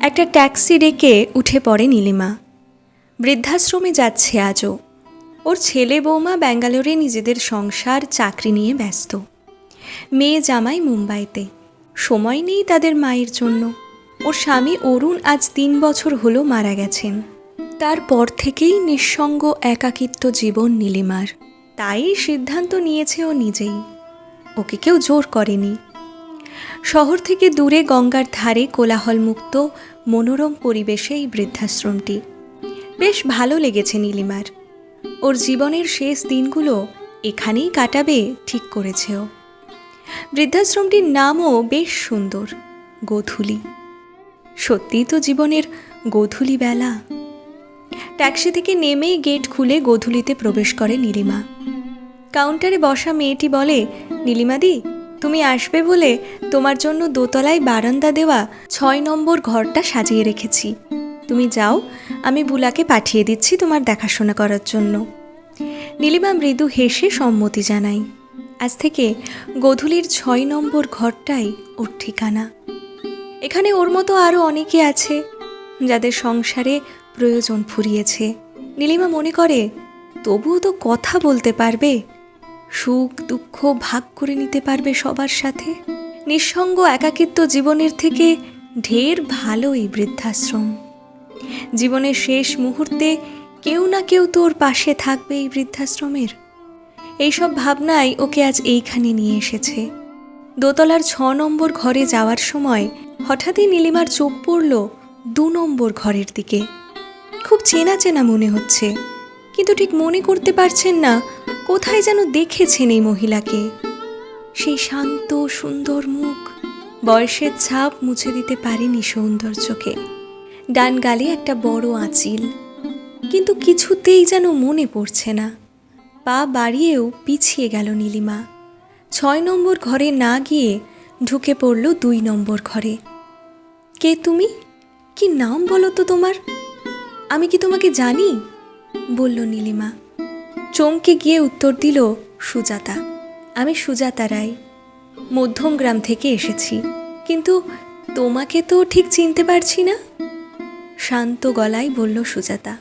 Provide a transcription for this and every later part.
একটা ট্যাক্সি ডেকে উঠে পড়ে নীলিমা। বৃদ্ধাশ্রমে যাচ্ছে আজও। ওর ছেলে বৌমা ব্যাঙ্গালোরে নিজেদের সংসার, চাকরি নিয়ে ব্যস্ত। মেয়ে জামাই মুম্বাইতে। সময় নেই তাদের মায়ের জন্য। ওর স্বামী অরুণ আজ তিন বছর হলো মারা গেছেন। তারপর থেকেই নিঃসঙ্গ একাকিত্ব জীবন নীলিমার। তাই সিদ্ধান্ত নিয়েছে ও নিজেই। ওকে কেউ জোর করেনি। শহর থেকে দূরে গঙ্গার ধারে কোলাহলমুক্ত, মনোরম পরিবেশে এই বৃদ্ধাশ্রমটি। বেশ ভালো লেগেছে নীলিমার। ওর জীবনের শেষ দিনগুলো এখানেই কাটাবে ঠিক করেছে ও বৃদ্ধাশ্রমটির নামও বেশ সুন্দর, গোধূলি। সত্যিই তো জীবনের গোধূলি বেলা। ট্যাক্সি থেকে নেমেই গেট খুলে গোধূলিতে প্রবেশ করে নীলিমা। কাউন্টারে বসা মেয়েটি বলে নীলিমাদি তুমি আসবে বলে তোমার জন্য দোতলায় বারান্দা দেওয়া ছয় নম্বর ঘরটা সাজিয়ে রেখেছি। তুমি যাও, আমি বুলাকে পাঠিয়ে দিচ্ছি তোমার দেখাশোনা করার জন্য। নীলিমা মৃদু হেসে সম্মতি জানাই আজ থেকে গধূলির ছয় নম্বর ঘরটাই ওর ঠিকানা। এখানে ওর মতো আরও অনেকে আছে যাদের সংসারে প্রয়োজন ফুরিয়েছে। নীলিমা মনে করে, তবুও তো কথা বলতে পারবে? সুখ, দুঃখ ভাগ করে নিতে পারবে সবার সাথে। নিঃসঙ্গ একাকিত্ব জীবনের থেকে ঢের ভালো এই বৃদ্ধাশ্রম। জীবনের শেষ মুহূর্তে কেউ না কেউ তোর পাশে থাকবে এই বৃদ্ধাশ্রমের। এইসব ভাবনাই ওকে আজ এইখানে নিয়ে এসেছে। দোতলার ছ নম্বর ঘরে যাওয়ার সময় হঠাৎই নীলিমার চোখ পড়ল দু নম্বর ঘরের দিকে। খুব চেনা চেনা মনে হচ্ছে, কিন্তু ঠিক মনে করতে পারছেন না কোথায় যেন দেখেছেন এই মহিলাকে? সেই শান্ত, সুন্দর মুখ। বয়সের ছাপ মুছে দিতে পারেনি সৌন্দর্যকে। ডান গালে একটা বড় আঁচিল। কিন্তু কিছুতেই যেন মনে পড়ছে না। পা বাড়িয়েও পিছিয়ে গেল নীলিমা। ছয় নম্বর ঘরে না গিয়ে ঢুকে পড়ল দুই নম্বর ঘরে। কে তুমি? কি নাম বলো তো তোমার? আমি কি তোমাকে জানি? বলল নীলিমা। চমকে গিয়ে উত্তর দিল, সুজাতা, আমি সুজাতা রায়। মধ্যমগ্রাম থেকে এসেছি। কিন্তু তোমাকে তো ঠিক চিনতে পারছি না? শান্ত গলায় বলল সুজাতা,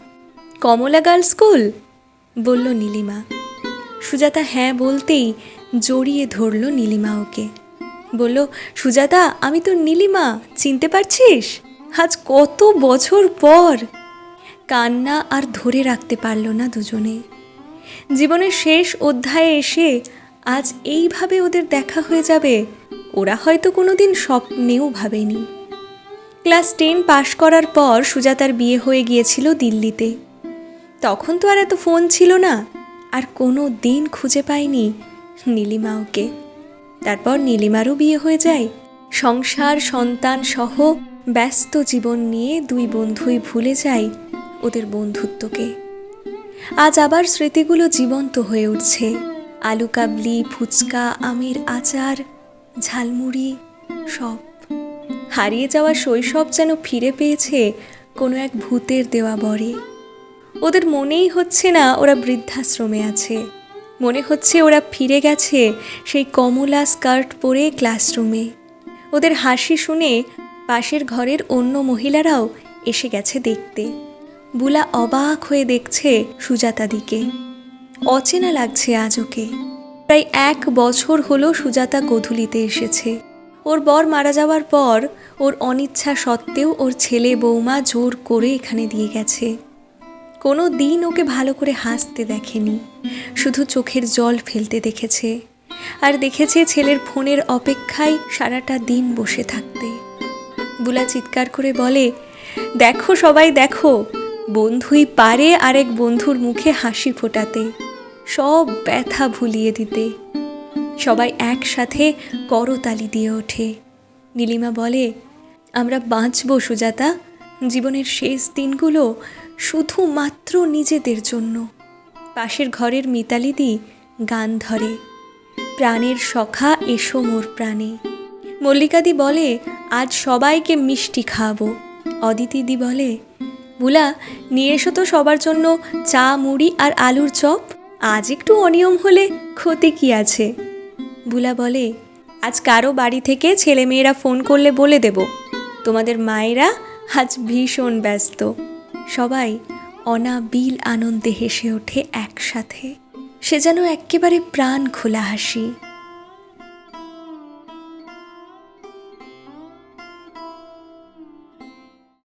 কমলা গার্ল স্কুল? বলল নীলিমা। সুজাতা হ্যাঁ বলতেই জড়িয়ে ধরল নীলিমা ওকে। বলল, সুজাতা, আমি তো নীলিমা, চিনতে পারছিস? আজ কত বছর পর? কান্না আর ধরে রাখতে পারল না দুজনে। জীবনের শেষ অধ্যায়ে এসে আজ এইভাবে ওদের দেখা হয়ে যাবে, ওরা হয়তো কোনোদিন স্বপ্নেও ভাবেনি। ক্লাস টেন পাশ করার পর সুজাতার বিয়ে হয়ে গিয়েছিল দিল্লিতে। তখন তো আর এত ফোন ছিল না, আর কোনো দিন খুঁজে পায়নি নীলিমা ওকে। তারপর নীলিমারও বিয়ে হয়ে যায়। সংসার, সন্তান সহ ব্যস্ত জীবন নিয়ে দুই বন্ধুই ভুলে যায় ওদের বন্ধুত্বকে। আজ আবার স্মৃতিগুলো জীবন্ত হয়ে উঠছে। আলু কাবলি, ফুচকা, আমের আচার, ঝালমুড়ি, সব। হারিয়ে যাওয়া শৈশব যেন ফিরে পেয়েছে কোনো এক ভূতের দেওয়া বরে। ওদের মনেই হচ্ছে না ওরা বৃদ্ধাশ্রমে আছে। মনে হচ্ছে ওরা ফিরে গেছে সেই কমলা স্কার্ট পরে ক্লাসরুমে। ওদের হাসি শুনে পাশের ঘরের অন্য মহিলারাও এসে গেছে দেখতে। বুলা অবাক হয়ে দেখছে সুজাতা দিকে। অচেনা লাগছে আজ ওকে। প্রায় এক বছর হলো সুজাতা গধূলিতে এসেছে। ওর বর মারা যাওয়ার পর ওর অনিচ্ছা সত্ত্বেও ওর ছেলে বৌমা জোর করে এখানে দিয়ে গেছে। কোনো দিন ওকে ভালো করে হাসতে দেখেনি। শুধু চোখের জল ফেলতে দেখেছে। আর দেখেছে ছেলের ফোনের অপেক্ষায় সারাটা দিন বসে থাকতে। বুলা চিৎকার করে বলে, দেখো সবাই, দেখো। বন্ধুই পারে আরেক বন্ধুর মুখে হাসি ফোটাতে, সব ব্যথা ভুলিয়ে দিতে। সবাই একসাথে করতালি দিয়ে ওঠে। নীলিমা বলে, আমরা বাঁচব সুজাতা, জীবনের শেষ দিনগুলো শুধুমাত্র নিজেদের জন্য। পাশের ঘরের মিতালিদি গান ধরে, প্রাণের সখা, এসো মোর প্রাণে। মল্লিকাদি বলে, আজ সবাইকে মিষ্টি খাওয়াবো। অদিতিদি বলে বুলা নিয়ে এসো তো সবার জন্য চা, মুড়ি আর আলুর চপ। আজ একটু অনিয়ম হলে ক্ষতি কি আছে? বুলা বলে, আজ কারও বাড়ি থেকে ছেলেমেয়েরা ফোন করলে বলে দেব। তোমাদের মায়েরা আজ ভীষণ ব্যস্ত। সবাই অনাবিল আনন্দে হেসে ওঠে একসাথে। সে যেন এক্কেবারে প্রাণ খোলা হাসি।